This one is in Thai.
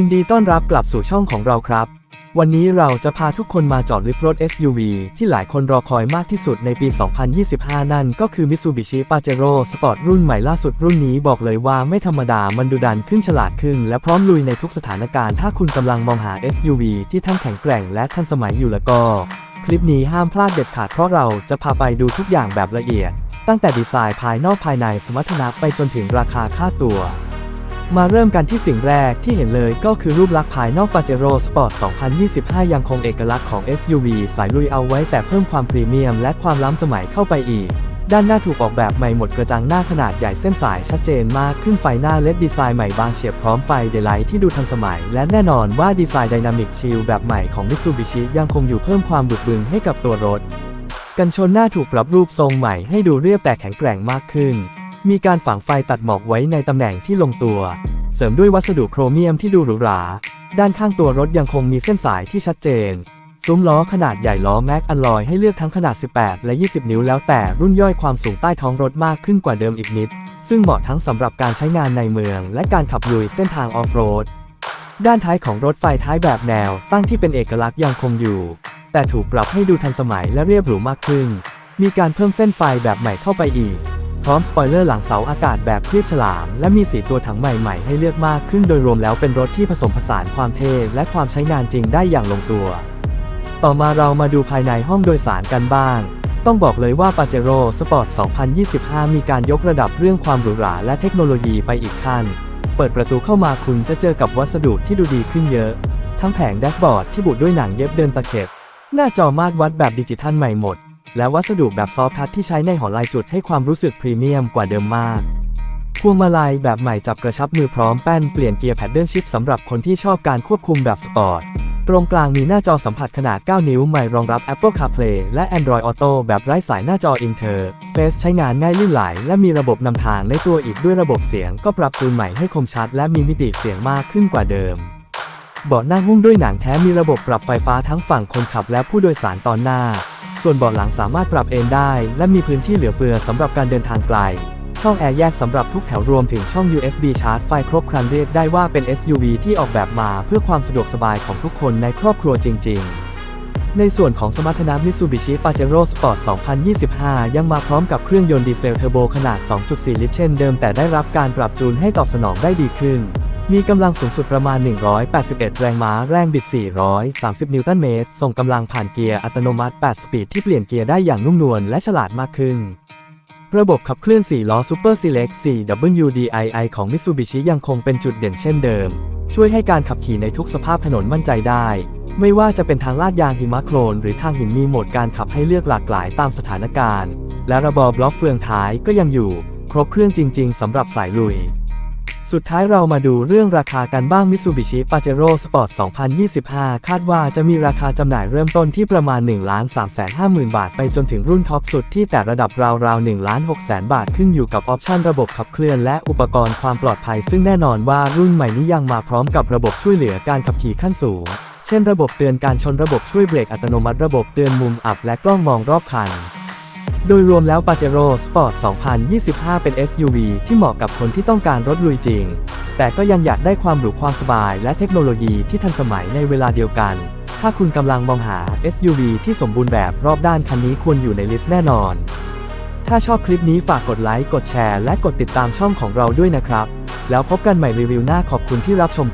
ินดีต้อนรับกลับสู่ช่องของเราครับ วันนี้เราจะพาทุกคนมาจอดลึกรถ SUV ที่หลายคนรอคอยมากที่สุดในปี 2025 นั่นก็คือ Mitsubishi Pajero Sport รุ่นใหม่ล่าสุดรุ่นนี้บอกเลยว่าไม่ธรรมดามันดุดันขึ้นฉลาดขึ้น และพร้อมลุยในทุกสถานการณ์ ถ้าคุณกำลังมองหา SUV ที่ทั้งแข็งแกร่งและทันสมัยอยู่แล้วก็ คลิปนี้ห้ามพลาดเด็ดขาดเพราะเราจะพาไปดูทุกอย่างแบบละเอียด ตั้งแต่ดีไซน์ภายนอกภายในสมรรถนะไปจนถึงราคาค่าตัว มาเริ่มกันที่สิ่งแรกที่เห็นเลยก็คือรูปลักษณ์ภายนอก Pajero Sport 2025 ยังคงเอกลักษณ์ของ SUV สายลุยเอาไว้แต่เพิ่มความพรีเมียมและความล้ำสมัยเข้าไปอีก ด้านหน้าถูกออกแบบใหม่หมดกระจังหน้าขนาดใหญ่เส้นสายชัดเจนมากขึ้นไฟหน้าเลดดีไซน์ใหม่บางเฉียบพร้อมไฟเดลไลท์ที่ดูทันสมัย และแน่นอนว่าดีไซน์ไดนามิกชิลแบบใหม่ของ Mitsubishi ยังคงอยู่เพิ่มความบึกบึนให้กับตัวรถ กันชนหน้าถูกปรับรูปทรงใหม่ให้ดูเรียบแต่แข็งแกร่งมากขึ้นมีการฝังไฟตัดหมอกไว้ในตำแหน่งที่ลงตัว เสริมด้วยวัสดุโครเมียมที่ดูหรูหรา ด้านข้างตัวรถยังคงมีเส้นสายที่ชัดเจน ซุ้มล้อขนาดใหญ่ล้อแม็กอัลลอยให้เลือกทั้งขนาด 18 และ 20 นิ้วแล้วแต่รุ่นย่อยความสูงใต้ท้องรถมากขึ้นกว่าเดิมอีกนิด ซึ่งเหมาะทั้งสำหรับการใช้งานในเมือง และการขับลุยเส้นทางออฟโรด ด้านท้ายของรถไฟท้ายแบบแนว ตั้งที่เป็นเอกลักษณ์ยังคงอยู่ แต่ถูกปรับให้ดูทันสมัยและเรียบหรูมากขึ้น มีการเพิ่มเส้นไฟแบบใหม่เข้าไปอีก พร้อมสปอยเลอร์หลังเสาอากาศแบบเครีบฉลาม และมีสีตัวถังใหม่ๆให้เลือกมากขึ้นโดยรวมแล้วเป็นรถที่ผสมผสานความเท่และความใช้งานจริงได้อย่างลงตัว ต่อมาเรามาดูภายในห้องโดยสารกันบ้าง ต้องบอกเลยว่า Pajero Sport 2025 มีการยกระดับเรื่องความหรูหราและเทคโนโลยีไปอีกขั้น เปิดประตูเข้ามาคุณจะเจอกับวัสดุที่ดูดีขึ้นเยอะ ทั้งแผงแดชบอร์ดที่บุด้วยหนังเย็บเดินตะเข็บ หน้าจอมาตรวัดแบบดิจิทัลใหม่หมด และวัสดุแบบซอฟต์ทัชที่ใช้ในหอลายจุดให้ความรู้สึกพรีเมียมกว่าเดิมมากพวงมาลัยแบบใหม่จับกระชับมือพร้อมแป้นเปลี่ยนเกียร์แพดเดิลชิพสำหรับคนที่ชอบการควบคุมแบบสปอร์ต ตรงกลางมีหน้าจอสัมผัสขนาด 9 นิ้วใหม่รองรับ Apple CarPlay และ Android Auto แบบไร้สายหน้าจอ Interface ใช้งานง่ายลื่นไหล และมีระบบนำทางในตัวอีกด้วยระบบเสียง ก็ปรับจูนใหม่ให้คมชัด และมีมิติเสียงมากขึ้นกว่าเดิมเบาะนั่งหุ้มด้วยหนังแท้มีระบบปรับไฟฟ้าทั้งฝั่งคนขับและผู้โดยสารตอนหน้า ส่วนเบาะหลังสามารถปรับเอนได้ และมีพื้นที่เหลือเฟือสำหรับการเดินทางไกล ช่องแอร์แยกสำหรับทุกแถวรวมถึงช่อง USB ชาร์จไฟครบครันเรียกได้ว่าเป็น SUV ที่ออกแบบมาเพื่อความสะดวกสบายของทุกคนในครอบครัวจริง ๆในส่วนของสมรรถนะ Mitsubishi Pajero Sport 2025 ยังมาพร้อมกับเครื่องยนต์ดีเซลเทอร์โบขนาด 2.4 ลิตรเช่นเดิมแต่ได้รับการปรับจูนให้ตอบสนองได้ดีขึ้น มีกำลังสูงสุดประมาณ 181 แรงม้า แรงบิด 430 นิวตันเมตร ส่งกำลังผ่านเกียร์อัตโนมัติ 8 สปีดที่เปลี่ยนเกียร์ได้อย่างนุ่มนวลและฉลาดมากขึ้น ระบบขับเคลื่อน 4 ล้อ Super Select 4WDII ของ Mitsubishi ยังคงเป็นจุดเด่นเช่นเดิม ช่วยให้การขับขี่ในทุกสภาพถนนมั่นใจได้ ไม่ว่าจะเป็นทางลาดยางหิมะโคลน หรือทางหินมีโหมดการขับให้เลือกหลากหลายตามสถานการณ์ และระบบบล็อกเฟืองท้ายก็ยังอยู่ ครบเครื่องจริง ๆสำหรับสายลุย สุดท้ายเรามาดูเรื่องราคากันบ้าง Mitsubishi Pajero Sport 2025 คาดว่าจะมีราคาจำหน่ายเริ่มต้นที่ประมาณ 1 3 5 0 0 0 0 บาท ไปจนถึงรุ่นท็อปสุดที่แต่ระดับราวๆ1 6 0 0 0 0 บาท ขึ้นอยู่กับออปชันระบบขับเคลื่อนและอุปกรณ์ความปลอดภัย ซึ่งแน่นอนว่ารุ่นใหม่นี้ยังมาพร้อมกับระบบช่วยเหลือการขับขี่ขั้นสูง เช่น ระบบเตือนการชนระบบช่วยเบรกอัตโนมัติระบบเตือนมุมอับและกล้องมองรอบคัน โดยรวมแล้ว Pajero Sport 2025 เป็น SUV ที่เหมาะกับคนที่ต้องการรถลุยจริง แต่ก็ยังอยากได้ความหรูความสบายและเทคโนโลยีที่ทันสมัยในเวลาเดียวกัน ถ้าคุณกำลังมองหา SUV ที่สมบูรณ์แบบรอบด้านคันนี้ควรอยู่ในลิสต์แน่นอน ถ้าชอบคลิปนี้ฝากกดไลค์ กดแชร์ และกดติดตามช่องของเราด้วยนะครับ แล้วพบกันใหม่รีวิวหน้าขอบคุณที่รับชม